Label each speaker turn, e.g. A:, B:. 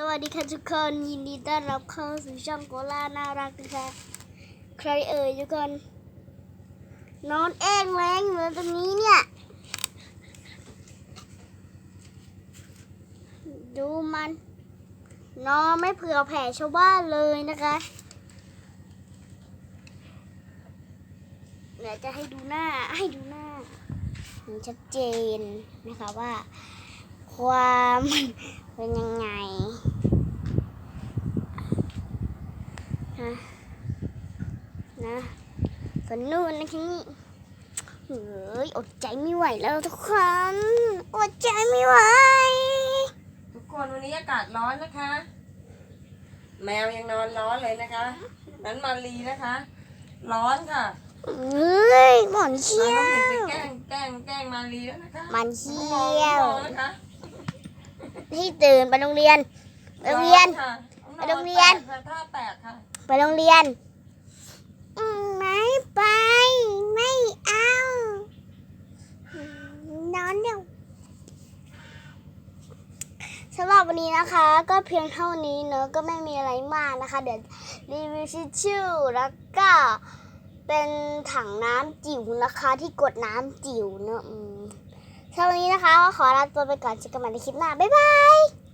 A: สวัสดีค่ะทุกคนยินดีต้อนรับเข้าสู่ช่องโกล่าน่ารักนะคะใครเอ่ยทุกคนนอนเองแรงอยู่ตรงนี้เนี่ยดูมันนอนไม่เผื่อแผ่ชาวบ้านเลยนะคะเดี๋ยวจะให้ดูหน้าให้ดูหน้าเห็นชัดเจนนะคะว่า ความเป็นยังไง นะนะส่วนนู่นนะคะนี่เฮ้ยอดใจไม่ไหวแล้วทุกคนอดใจไม่ไหว
B: ทุกคนวันนี้อากาศร้อนนะคะ แมวยังนอนร้อนเลยนะคะนั้นมารีนะคะ ร้อนค่ะ
A: เฮ้ยหมอนเชี่
B: เรา
A: ย
B: ต้องไป
A: ว
B: แกล้งแกล้งแกล้งมารีแล้วนะคะ
A: มันเชี่
B: มอง
A: ยว
B: มองนะคะ
A: ที่ตื่นไปโรงเรียนไปโรงเรียน
B: อค่ะ
A: ไปโรงเรียน
B: แตกค่ะท่าแตกค่ะ
A: ไปโรงเรียน ไม่ไป ไม่เอา นอนเดี๋ยวสำหรับวันนี้นะคะ ก็เพียงเท่านี้เนอะก็ไม่มีอะไรมากนะคะ เดี๋ยวรีวิวชิชชู่แล้วก็เป็นถังน้ำจิ๋วนะคะ ที่กดน้ำจิ๋วเนอะสำหรับวันนี้นะคะก็ขอลาตัวไปก่อนเจอกันใหม่ในคลิปหน้า บ๊ายบาย